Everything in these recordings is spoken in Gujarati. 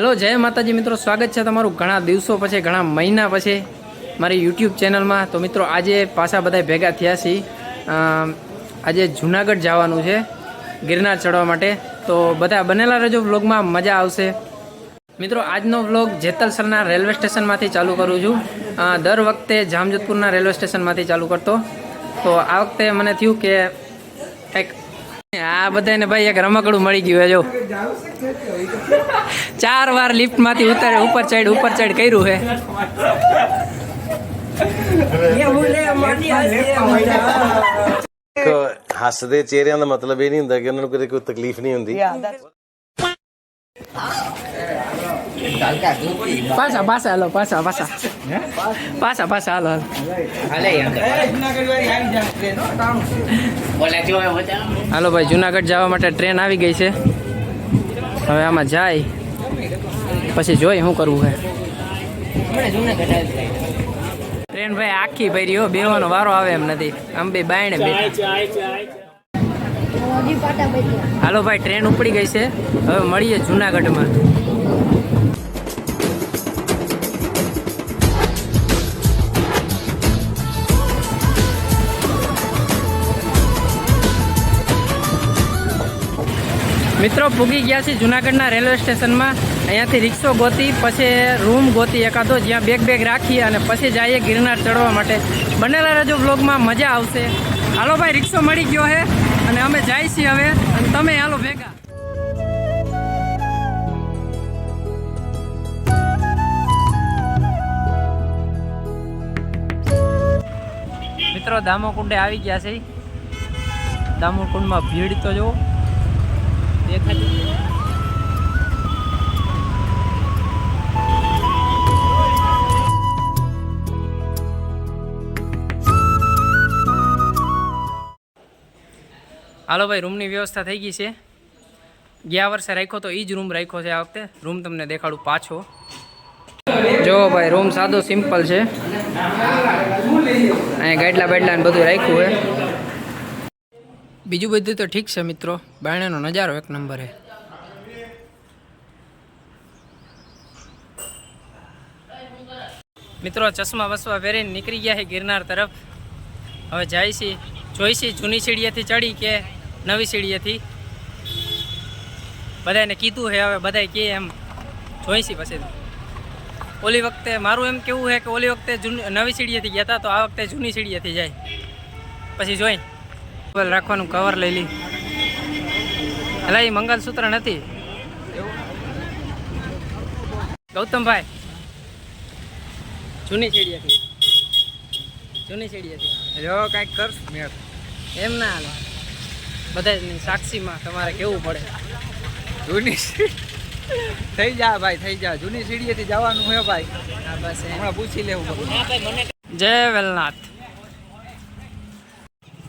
હેલો, જય માતાજી મિત્રો, સ્વાગત છે તમારું ઘણા દિવસો પછી, ઘણા મહિના પછી મારી યુટ્યુબ ચેનલમાં. તો મિત્રો, આજે પાછા બધા ભેગા થયા છીએ. આજે જુનાગઢ જવાનું છે, ગિરનાર ચડવા માટે. તો બધા બનેલા રહેજો, વ્લોગમાં મજા આવશે. મિત્રો, આજનો વ્લોગ જેતલસરના રેલવે સ્ટેશનમાંથી ચાલુ કરું છું. દર વખતે જામજોધપુરના રેલવે સ્ટેશનમાંથી ચાલુ કરતો. તો આ વખતે મને થયું કે કંઈક આ બધાને ભાઈ એક રમકડું મળી ગયું છે જો ચાર વાર લિફ્ટમાંથી ઉતારે ઉપર ચડ ઉપર ચડ કર્યું છે ਇੱਕ ਹੱਸਦੇ ਚਿਹਰਿਆਂ ਦਾ ਮਤਲਬ ਇਹ ਨਹੀਂ ਹੁੰਦਾ ਕਿ ਉਹਨਾਂ ਨੂੰ ਕਦੇ ਕੋਈ ਤਕਲੀਫ ਨਹੀਂ ਹੁੰਦੀ પાછા પાછા હાલો પાછા પાછા. પાછા પાછા હાલો હાલો. ભાઈ જુનાગઢ જવા માટે ટ્રેન આવી ગઈ છે. હવે આમાં જાય. પછી જોઈ શું કરવું હે ટ્રેન ભાઈ આખી ભરી હો બેવાનો વારો આવે એમ નથી. આમ બે બાયણે બેઠા. હાલો ભાઈ ટ્રેન ઉપડી ગઈ છે. હવે મળીએ જુનાગઢમાં. મિત્રો, પૂગી ગયા છે જુનાગઢના રેલવે સ્ટેશનમાં. અહીંયાથી રિક્ષો ગોતી, પછી રૂમ ગોતી એકાદો, જ્યાં બેગ બેગ રાખી અને પછી જઈએ ગિરનાર ચડવા માટે. બનેલા રજો બ્લોગમાં મજા આવશે. હાલો ભાઈ, રિક્ષો મળી ગયો છે અને અમે જાય છીએ હવે. અને તમે હાલો ભેગા. મિત્રો, દામોકુંડે આવી ગયા છે. દામોકુંડમાં ભીડ તો જુઓ હાલો ભાઈ, રૂમની વ્યવસ્થા થઈ ગઈ છે. ગયા વર્ષે રાખ્યો તો એ જ રૂમ રાખ્યો છે આ વખતે. રૂમ તમને દેખાડું પાછો. જો ભાઈ, રૂમ સાદો, સિમ્પલ છે. અહીંયા ગાડલા બાડલા ને બધું રાખ્યું છે. બીજું બધું તો ઠીક છે મિત્રો. બાયણાનો નજારો એક નંબર. હે મિત્રો, ચશ્મા વસવા પહેરીને નીકળી ગયા છે ગિરનાર તરફ. હવે જાય છે જોઈશી જૂની સીડીએથી ચડી કે નવી સીડીએથી. બધાને કીધું છે હવે બધાય કે એમ જોઈશી પછી. ઓલી વખતે મારું એમ કેવું છે કે ઓલી વખતે નવી સીડીએથી ગયા હતા, તો આ વખતે જૂની સીડીએથી જાય. પછી જોઈ. મોબાઈલ રાખવાનું કવર લઈ લી. એટલે એ મંગલસૂત્ર નથી. ગૌતમભાઈ જૂની સીડીએથી જૂની સીડીએથી જો કાંઈક કર મેં એમ ના હાલ. બધા સાક્ષીમાં તમારે કેવું પડે? જૂની થઈ જા ભાઈ થઈ જા. જૂની સીડીએથી જવાનું હે ભાઈ. બસ એમાં. હમણાં પૂછી લેવું જય વેલનાથ.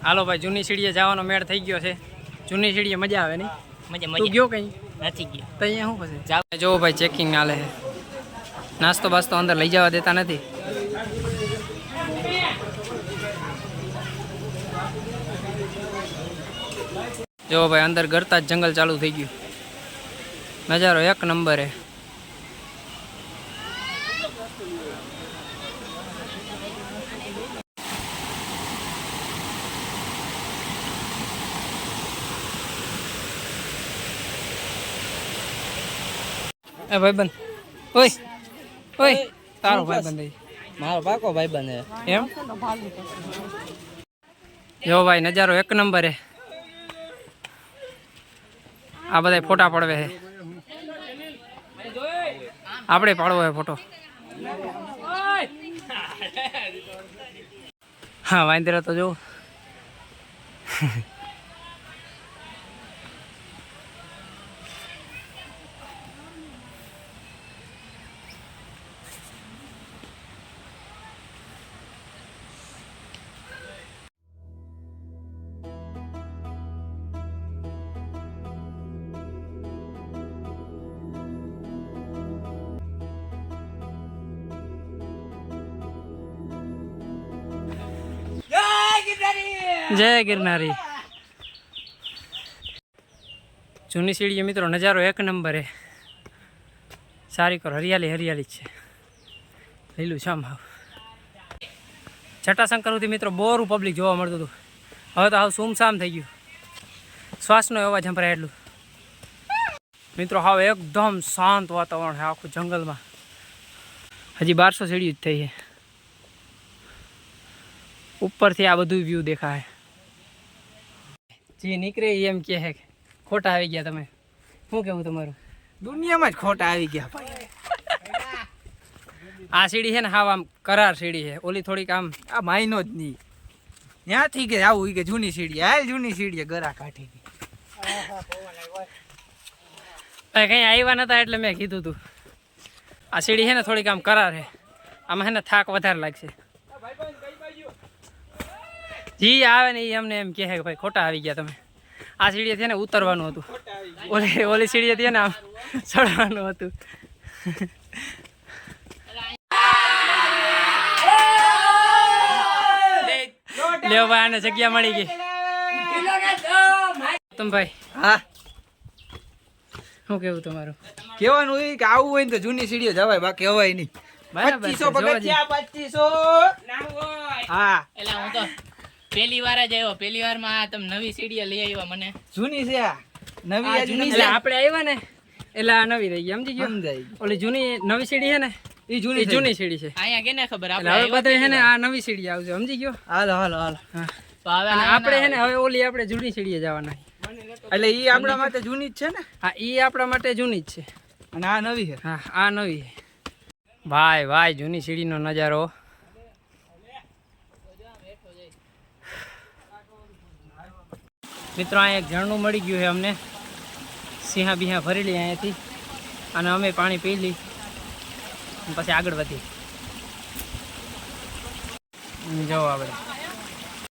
હાલો ભાઈ જૂની સીડીએ જવાનો મેળ થઈ ગયો છે. જૂની સીડીએ મજા આવે નહીં? મજા મજા. ગયો કઈ? નથી ગયો. તો અહીંયા શું પછી? જોવો. ભાઈ ચેકિંગ હાલે છે. નાસ્તો બાસ્તો અંદર લઈ જવા દેતા નથી. જો ભાઈ અંદર ગરતા જ જંગલ ચાલુ થઈ ગયું. નજારો એક નંબર. હે એ ભાઈબંધ. ઓય ઓય તારો ભાઈબંધ. મારો પાકો ભાઈ બને એમ? જો ભાઈ નજારો એક નંબર હે આ બધા ફોટા પડવે છે. આપણે પાડવો હે ફોટો. હા વાંદરા તો જો જય ગિરનારી. જૂની સીડીએ મિત્રો, નજારો એક નંબર. સારી કર, હરિયાળી હરિયાળી છે. લીલું છે હાવ. જટાશંકર સુધી મિત્રો, બોરું પબ્લિક જોવા મળતું હતું. હવે તો હાવ સુમસામ થઈ ગયું. શ્વાસનો અવાજ સંભળાય એટલું. મિત્રો, હાવ એકદમ શાંત વાતાવરણ છે આખું જંગલમાં. હજી બારસો સીડી જ થઈ છે. ઉપરથી આ બધું વ્યૂ દેખાય. જે નીકળે એમ કે હે ખોટા આવી ગયા તમે. શું કેવું તમારું? દુનિયામાં જ ખોટા આવી ગયા ભાઈ. આ સીડી છે ને હાવ આમ કરાર સીડી છે. ઓલી થોડીક આમ આ માયનો જ નહીં. ત્યાંથી કે આવું કે જૂની સીડી. હાલ જૂની સીડી ગરા કાઢી ગઈ કઈ કંઈ આવ્યા નતા એટલે મેં કીધું તું. આ સીડી છે ને થોડીક આમ કરાર છે. આમાં છે ને થાક વધારે લાગશે. જી આવે ને એ અમને એમ કહે કે ભાઈ ખોટા આવી ગયા તમે. આ સીડીએથી ને ઉતરવાનું હતું. ઓલી ઓલી સીડીએથી ને આમ ચડવાનું હતું. લ્યો ભાઈ આને જગ્યા મળી ગઈ. તમ ભાઈ હા. શું કેવું તમારું? કેવાનું હોય કે આવું હોય ને તો જૂની સીડીઓ જવાય બાકી હવાય નહીં. પચીસો પગથિયા પચીસો. હા. એટલે હું તો પહેલી વાર જ આવ્યો. પહેલી વારમાં તમે નવી સીડીયા લઈ આવ્યા મને. જૂની છે આ? નવી જૂની એટલે છે. આપણે આવ્યા ને એટલે આ નવી રહી ગઈ. સમજી ગયો? સમજાય ઓલી જૂની નવી સીડી છે ને? એ જૂની જૂની સીડી. છે. અહીંયા કેને ખબર? આપણે હવે બધે છે ને આ નવી સીડી આવશે. સમજી ગયો? હાલો હાલો હાલો. હા. હવે આપણે છે ને હવે ઓલી આપણે જૂની સીડીએ જવાના. એટલે ઈ આપણા માટે જૂની જ છે ને? હા એ આપણા માટે જૂની જ છે. અને આ નવી છે. હા આ નવી છે. ભાઈ ભાઈ જૂની સીડીનો નજારો. મિત્રો અહીંયા એક ઝરણું મળી ગયું છે અમને. સિંહા બિહા ભરેલી અહીંયાથી અને અમે પાણી પી લઈ પછી આગળ વધી જવો આપણે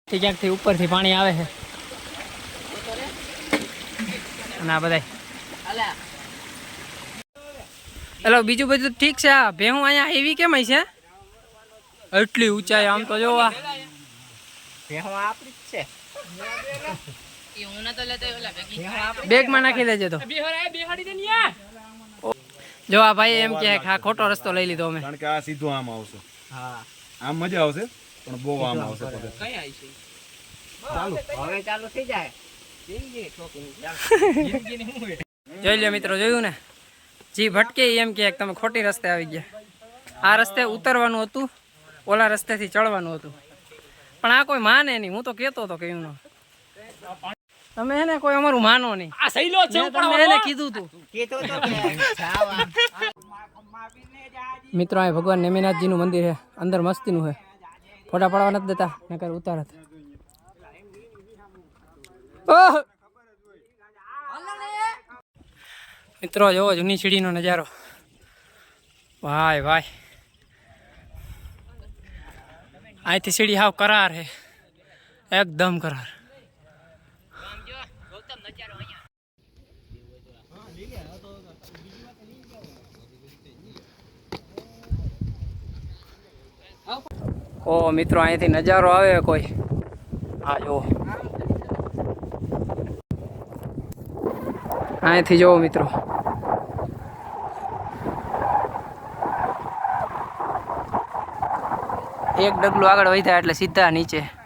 ક્યાંકથી ઉપરથી પાણી આવે છે. અને આ બધા હેલો, બીજું બધું ઠીક છે? ભેહું અહીંયા એવી કેમ છે? એટલી ઊંચાઈ આમ તો જોવા. ભેહું આપણી જ ભેગી બેગમાં નાખી દેજે તો. જો આ ભાઈ એમ કે આ ખોટો રસ્તો લઈ લીધો અમે. કારણ કે આ સીધો આમ આવશે. હા. આમ મજા આવશે પણ બહુ આમ આવશે કઈ આવી છે? જોઈ લ્યો મિત્રો જોયું ને? જી ભટકે એમ કહે કે તમે ખોટી રસ્તે આવી ગયા. આ રસ્તે ઉતરવાનું હતું ઓલા રસ્તેથી ચડવાનું હતું. પણ આ કોઈ માને નહીં. હું તો કહેતો હતો કે તમે હે ને કોઈ અમારું માનો નહીં. આ સહીલો છે તમને એને કીધું તું. મિત્રો આ ભગવાન નેમિનાથજીનું મંદિર છે. અંદર મસ્તીનું છે. ફોટા પાડવા નથી દેતા નકર ઉતાર ઓહ! મિત્રો જોવો જૂની સીડીનો નજારો. ભાઈ ભાઈ અહીંથી સીડી હાવ કરાર છે. એકદમ કરાર. ઓ મિત્રો, અહીંથી નજારો આવે કોઈ? આ જુઓ. અહીંથી જુઓ મિત્રો. એક ડગલું આગળ વધ્યા એટલે સીધા નીચે.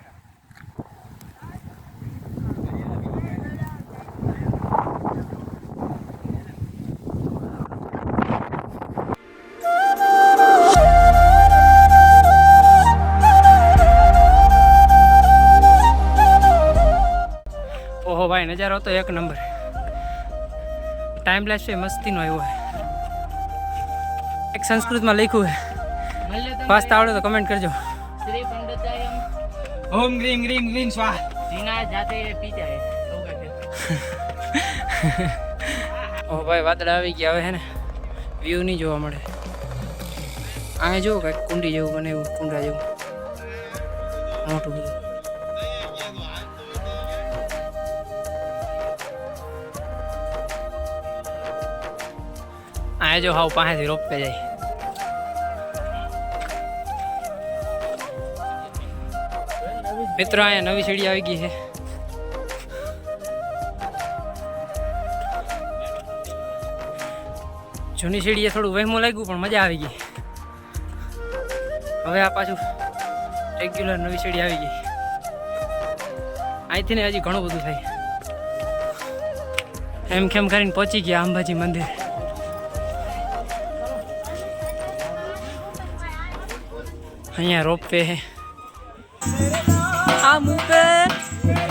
નજારો તો એક નંબર. ટાઈમ લેસ છે મસ્તીનો આવ્યો એવો એક સંસ્કૃતમાં લખ્યું છે વાંચતા આવડે તો કમેન્ટ કરજો. શ્રી પંડિતાયમ. ઓમ ગ્રીમ ગ્રીમ ગ્રીમ સ્વાહ. જીના જાતે એવું કંઈક ભાઈ વાદળા આવી ગયા હવે હે ને. વ્યૂ નહીં જોવા મળે. અહીંયા જુઓ કંઈક કુંડી જેવું બને એવું કુંડા જેવું. મોટું બધું. અહીંયા હાવ પાસેથી રોપવે જાય. મિત્રો અહીંયા નવી સીડી આવી ગઈ છે. જૂની સીડીએ થોડું વહેમું લાગ્યું, પણ મજા આવી ગઈ. હવે આ પાછું રેગ્યુલર નવી સીડી આવી ગઈ. અહીંથી ને હજી ઘણું બધું થાય. એમ કેમ કરીને પહોંચી ગયા અંબાજી મંદિર. અહીંયા રોપવે આમ ઉપર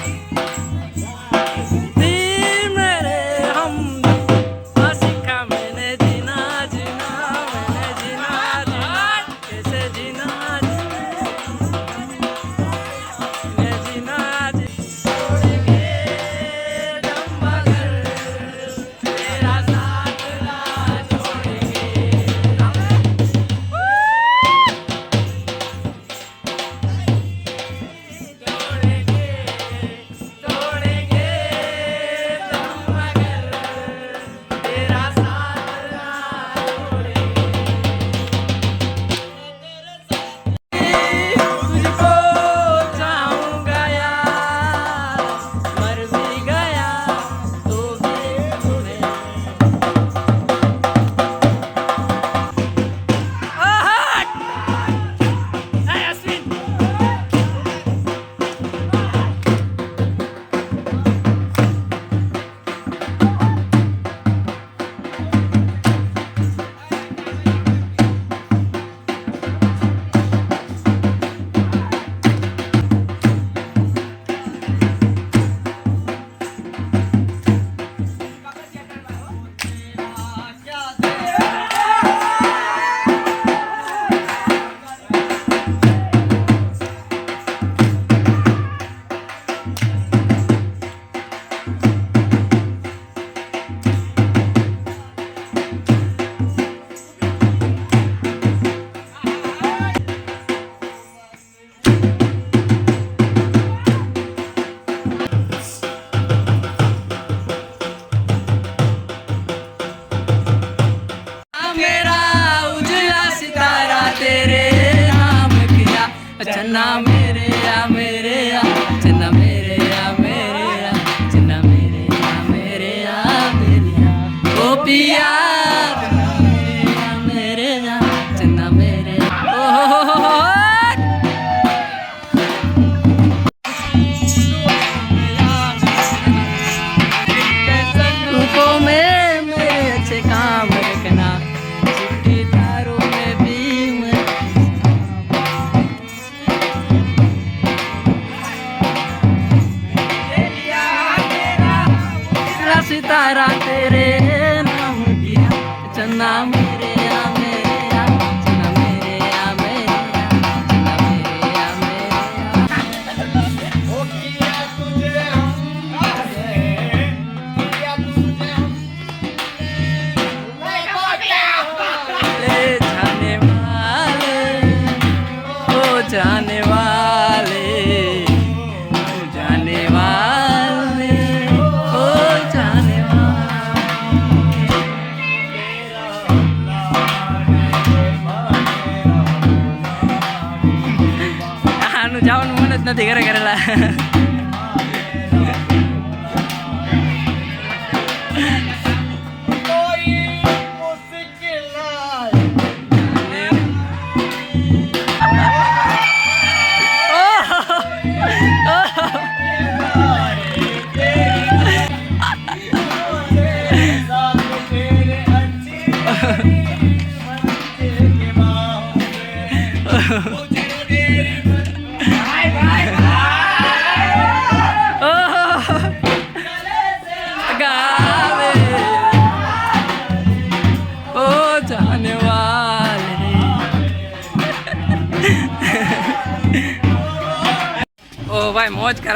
Kerala.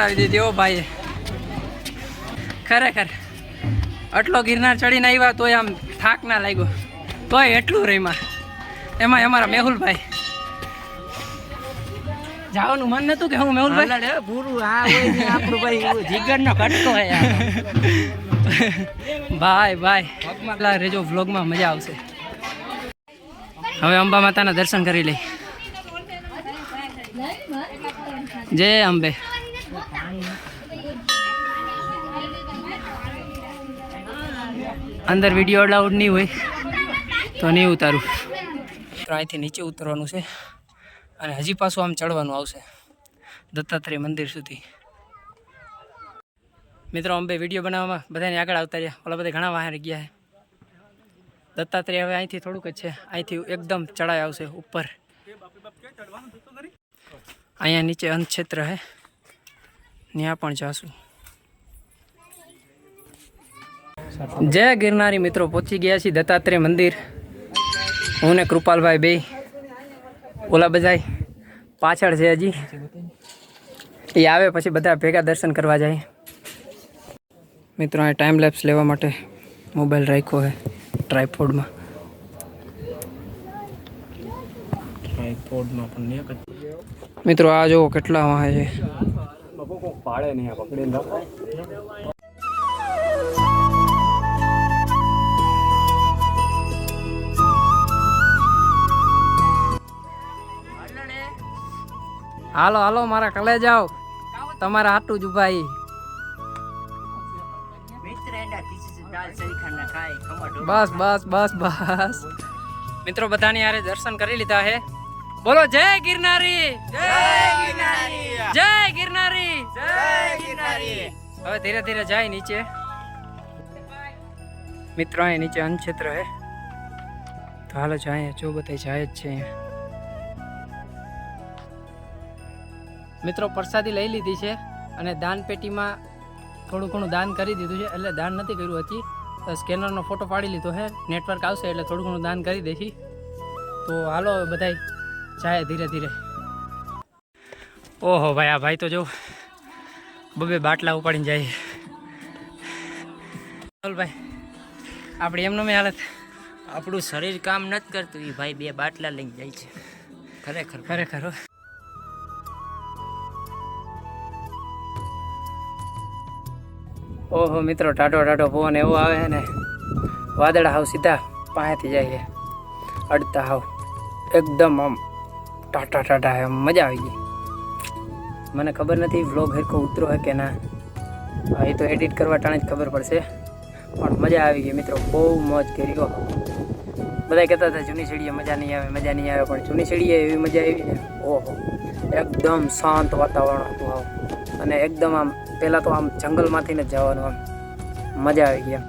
ચડાવી દીધી ઓ ભાઈ ખરેખર આટલો ગિરનાર ચડીને આવ્યા તોય આમ થાક ના લાગ્યો. તોય એટલું રહીમાં એમાં અમારા મેહુલભાઈ. જવાનું મન નતું કે હું મેહુલભાઈ? ભાઈ ભાઈ રેજો વ્લોગમાં મજા આવશે. હવે અંબા માતાના દર્શન કરી લઈ. જય અંબે. અંદર વીડિયો અલાઉડ નહીં હોય, તો નહીં ઉતારું. તો અહીંથી નીચે ઉતરવાનું છે અને હજી પાછું આમ ચડવાનું આવશે, દત્તાત્રેય મંદિર સુધી. મિત્રો અંબે વીડિયો બનાવવામાં બધાને આગળ આવતા રહ્યા. ઓલા બધા ઘણા વાહન ગયા છે. દત્તાત્રેય હવે અહીંથી થોડુંક જ છે. અહીંથી એકદમ ચડાય આવશે ઉપર. અહીંયા નીચે અંતક્ષેત્ર છે. ત્યાં પણ જાશું. જય ગિરનારી મિત્રો પહોંચી ગયા છીએ દત્તાત્રેય મંદિર. હું ને કૃપાલભાઈ બે. ઓલા બજાય પાછળ છે હજી. એ આવે પછી બધા ભેગા દર્શન કરવા જાય. મિત્રો અહીં ટાઈમ લેપ્સ લેવા માટે મોબાઈલ રાખ્યો છે ટ્રાયપોડમાં પણ મિત્રો આ જુઓ કેટલા વાહે છે. હાલો હાલો મારા કલે જાઓ તમારા હાટું જ ઊભા બસ બસ બસ બસ. મિત્રો બધાની હારે દર્શન કરી લીધા હે. બોલો જય ગિરનારી! જય ગિરનારી! જય ગિરનારી! જય ગિરનારી! હવે ધીરે ધીરે જાય નીચે. મિત્રો અહીં નીચે અન્નક્ષેત્ર હે. તો હાલો જાય જો બધા જાય જ છે અહીંયા. મિત્રો પ્રસાદી લઈ લીધી છે અને દાન પેટીમાં થોડું ઘણું દાન કરી દીધું છે એટલે દાન નથી કર્યું હજી. તો સ્કેનરનો ફોટો પાડી લીધો છે નેટવર્ક આવશે એટલે થોડું ઘણું દાન કરી દેશી તો હાલો બધાય જાય ધીરે ધીરે. ઓહો ભાઈ આ ભાઈ તો જો બબે બાટલા ઉપાડીને જાય. ચાલ ભાઈ આપણી એમનો મેં હાલત. આપણું શરીર કામ નથી કરતું એ ભાઈ બે બાટલા લઈને જાય છે. ખરેખર. ખરેખર ઓહો મિત્રો ટાટો ટાટો પવન એવો આવે ને, વાદળ હાવ સીધા પાસેથી જાય અડતા હાવ, એકદમ આમ ટાટા ટાટા એમ મજા આવી ગઈ. મને ખબર નથી વ્લોગ હરખો ઉતરો હે કે ના. એ તો એડિટ કરવા ટાણે જ ખબર પડશે. પણ મજા આવી ગઈ મિત્રો, બહુ મોજ કરી ગયો બધા કહેતા હતા, જૂની સીડીએ મજા નહીં આવે, મજા નહીં આવે, પણ જૂની સીડીએ એવી મજા આવી ને, ઓહો, એકદમ શાંત વાતાવરણ હતું આમ અને એકદમ આમ પહેલાં તો આમ જંગલમાંથી જ જવાનું આમ મજા આવી ગયા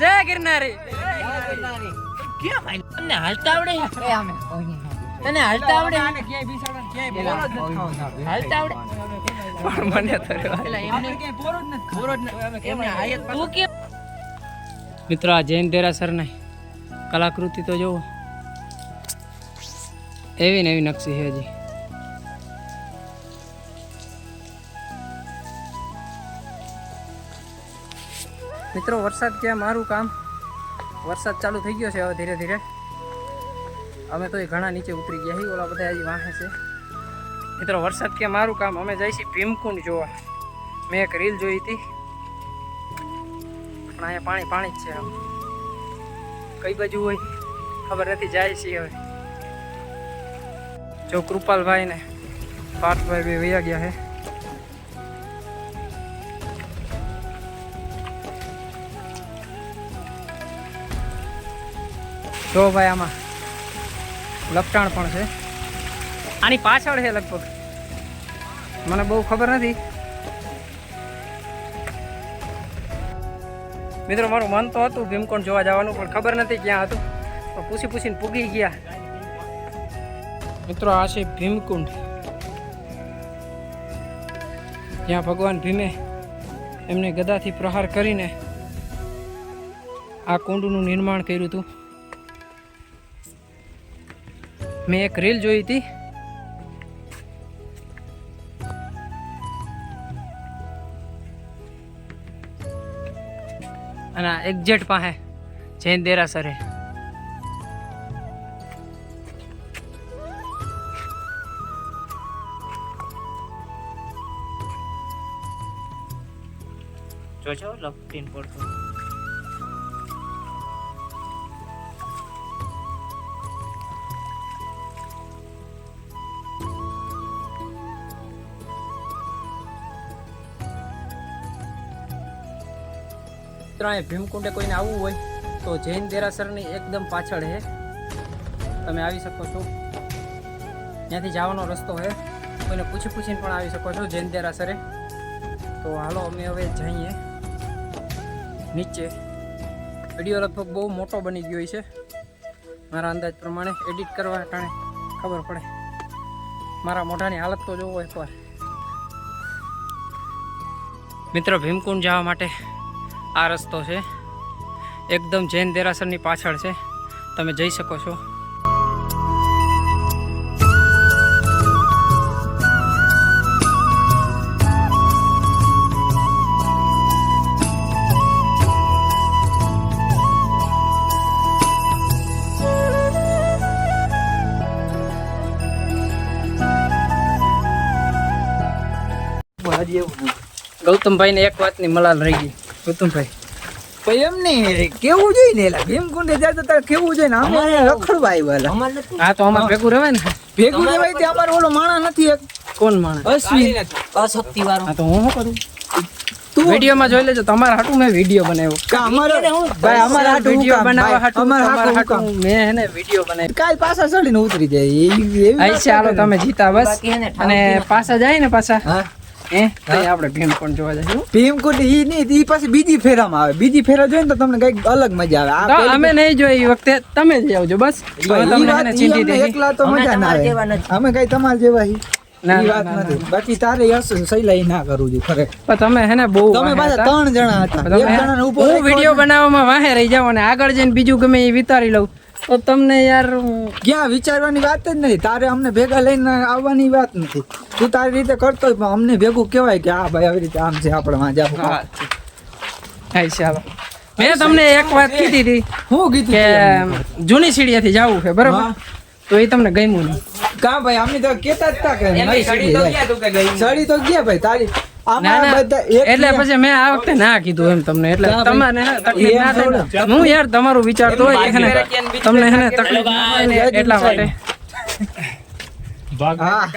જય ગિરનારી. તમને હાલતા આવડે? તને હાલતા આવડે? હાલતા આવડે? પણ મને તો મિત્રો આ જૈન દેરાસર નહીં. કલાકૃતિ તો જુઓ એવી ને એવી નકશી છે હજી. મિત્રો વરસાદ ક્યાં? મારું કામ વરસાદ ચાલુ થઈ ગયો છે હવે ધીરે ધીરે. અમે તો એ ઘણા નીચે ઉતરી ગયા છીએ, ઓલા બધા હજી વાહે છે. મિત્રો, વરસાદ કે મારું કામ, અમે જઈશું ભીમકુંડ જોવા. મેં એક રીલ જોઈ હતી. પણ અહીંયા પાણી પાણી જ છે આમ. કઈ બાજુ હોય, ખબર નથી, જાય છે હવે. જો કૃપાલભાઈ ને પાર્થભાઈ બે વૈયા ગયા છે. જો ભાઈ આમાં. લપટાણ પણ છે. આની પાછળ છે લગભગ. મને બહુ ખબર નથી. મિત્રો, મારું મન તો હતું ભીમકોણ જોવા જવાનું, પણ ખબર નથી ક્યાં હતું. પણ પૂછી પૂછીને પૂગી ગયા. મિત્રો, આ છે ભીમકુંડ. જ્યાં ભગવાન ભીમે એમને ગદાથી પ્રહાર કરીને આ કુંડનું નિર્માણ કર્યું હતું. મેં એક રીલ જોઈ હતી. અને એક્ઝેટ પાસે જૈન દેરાસરે જોજો લપટીને પડતો મિત્રો ભીમકુંડે કોઈને આવવું હોય તો જૈન દેરાસરની એકદમ પાછળ છે તમે આવી શકો છો. ત્યાંથી જવાનો રસ્તો છે કોઈને પૂછી પૂછીને પણ આવી શકો છો જૈન દેરાસરે. તો હાલો અમે હવે જઈએ. નીચે. વીડિયો લગભગ બહુ મોટો બની ગયો છે. મારા અંદાજ પ્રમાણે એડિટ કરવા કારણે ખબર પડે. મારા મોઢાની હાલત તો જોવો એકવાર. મિત્રો, ભીમકુંડ જવા માટે આ રસ્તો છે. એકદમ જૈન દેરાસરની પાછળ છે. તમે જઈ શકો છો. ગૌતમભાઈને એક વાતની મલાલ રહી ગઈ. ગૌતમભાઈ ભાઈ એમ નહીં કેવું જોઈએ ને એલા? ભીમકુંડે જાય તો તારે કેવું જોઈએ ને? અમારે રખડવા આવ્યા હા તો અમારે ભેગું રહેવાય ને? ભેગું રહેવાય તે અમારે ઓલો માણા નથી એક. કોણ માણસ? અશ્વિન. અશક્તિ વાળો. હા તો હું શું કરું? વિડીયોમાં જોઈ લેજો તમારા હાટું મેં વીડિયો બનાવ્યો. કા અમારો ભાઈ અમારા હાટું વીડિયો? બનાવવા હાટું અમારા હાટું મેં હે ને વીડિયો બનાવ્યો. કાલ પાછા ચડીને ઉતરી જાય. એવી એવી ચાલો તમે જીતા બસ. અને પાછા જાય ને પાછા? એ આપણે ભીમ જોવા જઈશું ભીમકુંડ ઈ નહીં ઈ પાછી બીજી ફેરામાં આવે. બીજી ફેરા જોઈએ ને તો તમને કંઈક અલગ મજા આવે. આ અમે નહીં જોઈ એ વખતે તમે જ આવજો બસ. ભાઈ, હવે ઈ તમને વાત- હે ને ઈ ચિંતિત અમને નથી. એકલા તો મજા ના આવે. અમે કઈ તમાર જેવા હી ના, ઈ ના, વાત ના, બાકી તારે સૈલાઈ ના કરવું ખરેખર તમે હે ને બહુ તમે પાછા ત્રણ જણા હતા. એક જણાને ઊભો હું વીડિયો બનાવવામાં વાહે રહી જાઉં અને આગળ જઈને બીજું ગમે એ વિતારી લઉં. તો તમને યાર હું- ક્યાં વિચારવાની વાત જ નથી તારે અમને ભેગા લઈને આવવાની વાત નથી. તું તારી રીતે કરતો હોય પણ અમને ભેગું કહેવાય કે હા ભાઈ આવી રીતે આમ છે આપણે વાં જાવ. હા. મેં તમને એક વાત કીધી હતી હું કીધું કે જૂની સીડીએથી જવું છે બરોબર? તો એ તમને ગમ્યું નહીં. કા ભાઈ અમે તો કેતા જ તા કે નવી સીડી સડી તો ગયા ભાઈ તારી એટલે પછી મેં આ વખતે ના કીધું એમ તમને. એટલે તમારે હે યાર વિચારતો હોય કે હે ને તમને તકલીફ એટલા માટે હા.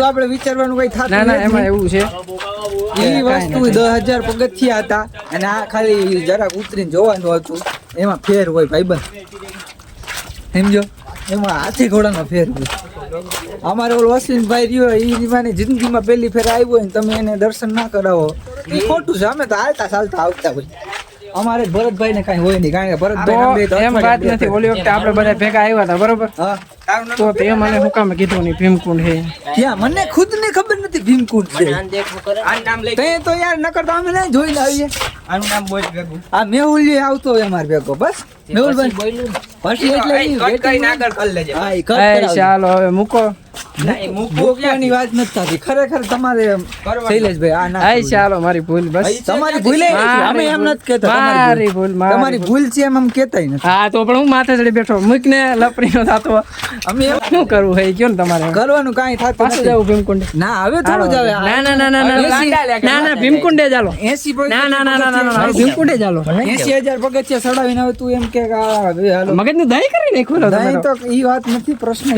આપણે વિચારવાનું કઈ થતું ના ના એમાં એવું છે. ઈ વસ્તુ દસ હજાર પગથિયા હતા અને આ ખાલી જરાક ઉતરીને જોવાનું હતું. એમાં ફેર હોય ભાઈબંધ. સમજો? એમાં હાથી ઘોડાનો ફેર અમારે ઓલો અશ્વિનભાઈ રહ્યો એ માની જિંદગીમાં પહેલી ફેર આવ્યો હોય ને તમે એને દર્શન ના કરાવો. એ ખોટું છે અમે તો હાલતા ચાલતા આવતા હોય. અમારે ભરતભાઈ ને કઈ હોય નહીં કારણ કે ભરતભાઈ એમ વાત નથી ઓલી વખતે આપણે બધા ભેગા આવ્યા હતા બરોબર? હા. તો તે મને હું કામ કીધું નહીં ભીમકુંડ હે? ત્યાં મને ખુદ ને ખબર નથી ભીમકુંડ છે. નામ દેખો કરે? તે તો યાર નકર તો અમે નહીં જોઈને આવીએ. આનું નામ બોલ ભેગું. આ મેહુલ આવતો હોય અમાર ભેગો બસ. મેહુલભાઈ. બોલ્યું ને. પછી એટલે કઈ waiting કર હા, ઈ cut કર ચાલો હવે મૂકો. મૂકવાની વાત નથી થતી. ખરેખર તમારે શૈલેષભાઈ આ ના આય ચાલો મારી ભૂલ બસ. તમારી ભૂલ અમે એમ નથી કહેતા તમારી મારી ભૂલ. તમારી ભૂલ. છે એમ આમ કહેતાય નથી. હા તો પણ હું માથે ચડી બેઠો. મૂકને લપરીનો થતો અમે શું કરવું હોય કયો ને તમારે કરવાનું કઈ થાય પાછું જાવ ભીમકુંડ ના હવે થોડું જાવે ના ના ના ના ના ના ના ભીમકુંડે ચાલો 80 ના ના ના ના ના ભીમકુંડે ચાલો 80000 પગથિયા ચડાવીને હવે તું એમ કે મગજનું દહીં કરી નાખ્યું દહીં તો ઈ વાત નથી પ્રશ્ન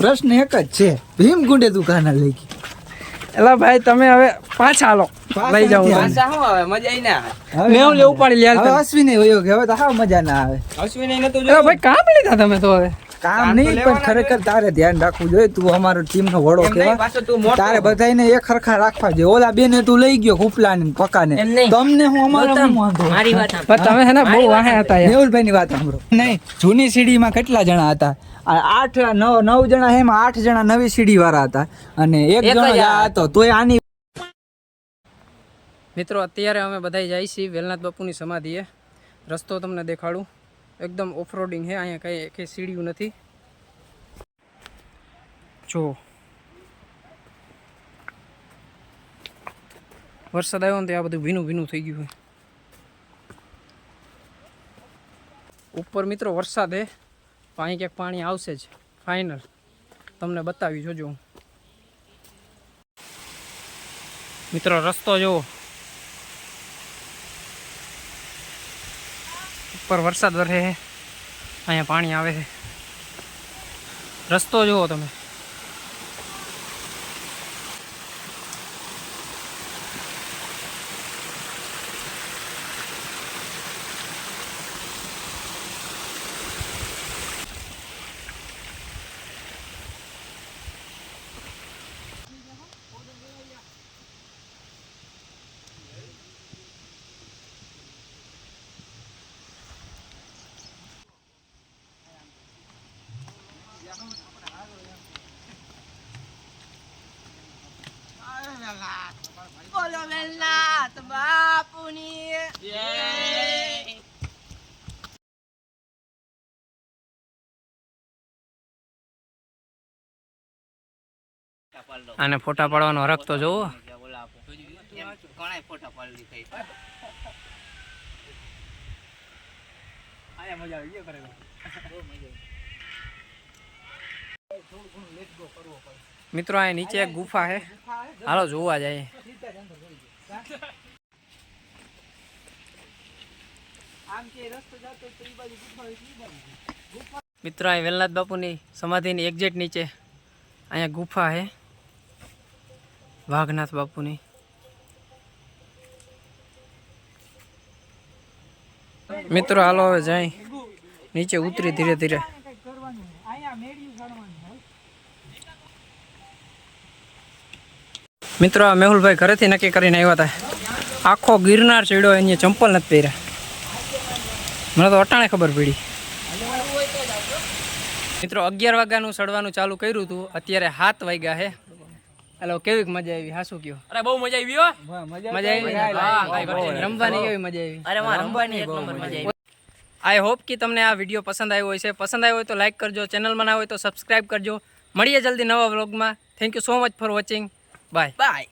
પ્રશ્ન એક જ છે ભીમકુંડે તું કાના લઈ એલા ભાઈ તમે હવે પાછા હાલો લઈ જાવ પાછા હું આવે મજા આવી ના આવે મેં લેવું પડી યાર અશ્વિને હોય હવે તો હા મજા ના આવે અશ્વિની નતો ભાઈ કામ લીધા તમે તો હવે કામ નહીં પણ ખરેખર તારે ધ્યાન રાખવું જોઈએ. તું અમારો ટીમ નો વડો કેવા તારે બધાને એક ખરખા રાખવા જોઈએ. ઓલા બેને તું લઈ ગયો ઉપલા ને પકા ને તમને હું અમારો વાંધો. મારી વાત પણ તમે હે ને બહુ વાહે હતા મેહુલભાઈ ની વાત સાંભળો. નહીં જૂની સીડીમાં કેટલા જણા હતા? આઠ નવ નવ જણા એમાં આઠ જણા નવી સીડી વાળા હતા. અને એક જણો હતો. તોય આની મિત્રો અત્યારે અમે બધા જાય છીએ વેલનાથ બાપુની સમાધિએ. રસ્તો તમને દેખાડું. એકદમ ઓફરોડિંગ છે, અહીંયા કંઈ કંઈ સીડીયું નથી. જો. વરસાદ આવ્યો ને તો આ બધું ભીનું ભીનું થઈ ગયું હોય ઉપર મિત્રો વરસાદ હે અહીં ક્યાંક પાણી આવશે જ. ફાઇનલ તમને બતાવી જોજો હું. મિત્રો, રસ્તો જુઓ. ઉપર વરસાદ વરસે છે. અહીંયા પાણી આવે છે. રસ્તો જુઓ તમે બોલો વેલનાથ બાપુની જય આને ફોટા પાડવાનો હરખ તો જોવો. મિત્રો, અહીંયા નીચે એક ગુફા છે. હાલો, જોવા જાય મિત્રો, અહીં વેલનાથ બાપુની સમાધિની એક્ઝેટ નીચે અહીંયા ગુફા છે. વાઘનાથ બાપુની. મિત્રો, હાલો હવે જાય. નીચે ઉતરી ધીરે ધીરે. મિત્રો, આ મેહુલભાઈ ઘરેથી નક્કી કરીને આવ્યા હતા. આખો ગિરનાર ચડ્યો, એની ચંપલ નથી પહેર્યા. મને તો અટાણે ખબર પડી. મિત્રો, અગિયાર વાગ્યાનું ચડવાનું ચાલુ કર્યું હતું. અત્યારે સાત વાગ્યા છે. હેલો કેવી મજા આવી? હા શું કયો? અરે બહુ મજા આવી હો. મજા આવી રમવાની કેવી મજા આવી? અરે માં રમવાની એક નંબર મજા આવી. આઈ હોપ કે તમને આ વીડિયો પસંદ આવ્યો હોય છે પસંદ આવ્યો હોય તો લાઈક કરજો. ચેનલમાં ના હોય તો સબસ્ક્રાઈબ કરજો. મળીએ જલ્દી નવા વ્લોગમાં thank you so much for watching bye bye